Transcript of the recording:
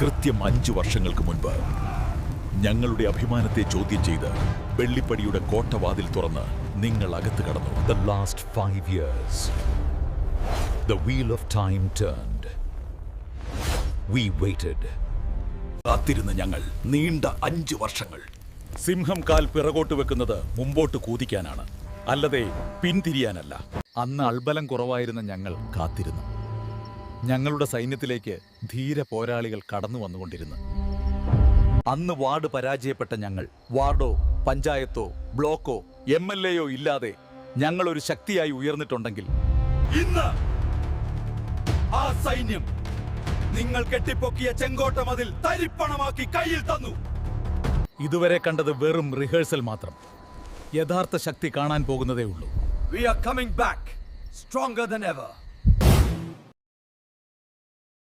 കൃത്യം അഞ്ച് വർഷങ്ങൾക്ക് മുൻപ് ഞങ്ങളുടെ അഭിമാനത്തെ ചോദ്യം ചെയ്ത് വെള്ളിപ്പടിയുടെ കോട്ടവാതിൽ തുറന്ന് നിങ്ങൾ അകത്ത് കടന്നു. The last five years the wheel of time turned we waited കാത്തിരുന്ന ഞങ്ങൾ നീണ്ട അഞ്ച് വർഷങ്ങൾ. സിംഹം കാൽ പിറകോട്ട് വെക്കുന്നത് മുമ്പോട്ട് കൂതിക്കാനാണ്. അല്ലതെ പിന്തിരിയാനല്ല. അന്ന് അൾബലം കുറവായിരുന്ന ഞങ്ങൾ കാത്തിരുന്നു. ഞങ്ങളുടെ സൈന്യത്തിലേക്ക് ധീര പോരാളികൾ കടന്നു വന്നുകൊണ്ടിരുന്നു. അന്ന് വാർഡ് പരാജയപ്പെട്ട ഞങ്ങൾ വാർഡോ പഞ്ചായത്തോ ബ്ലോക്കോ എം എൽ എയോ ഇല്ലാതെ ഞങ്ങൾ ഒരു ശക്തിയായി ഉയർന്നിട്ടുണ്ടെങ്കിൽ ഇന്ന് ആ സൈന്യം നിങ്ങൾ കെട്ടിപ്പൊക്കിയ ചെങ്കോട്ട മതിൽ തരിപ്പണമാക്കി കയ്യിൽ തന്നു. ഇതുവരെ കണ്ടത് വെറും റിഹേഴ്സൽ മാത്രം. യഥാർത്ഥ ശക്തി കാണാൻ പോകുന്നതേ ഉള്ളൂ. We are coming back, stronger than ever.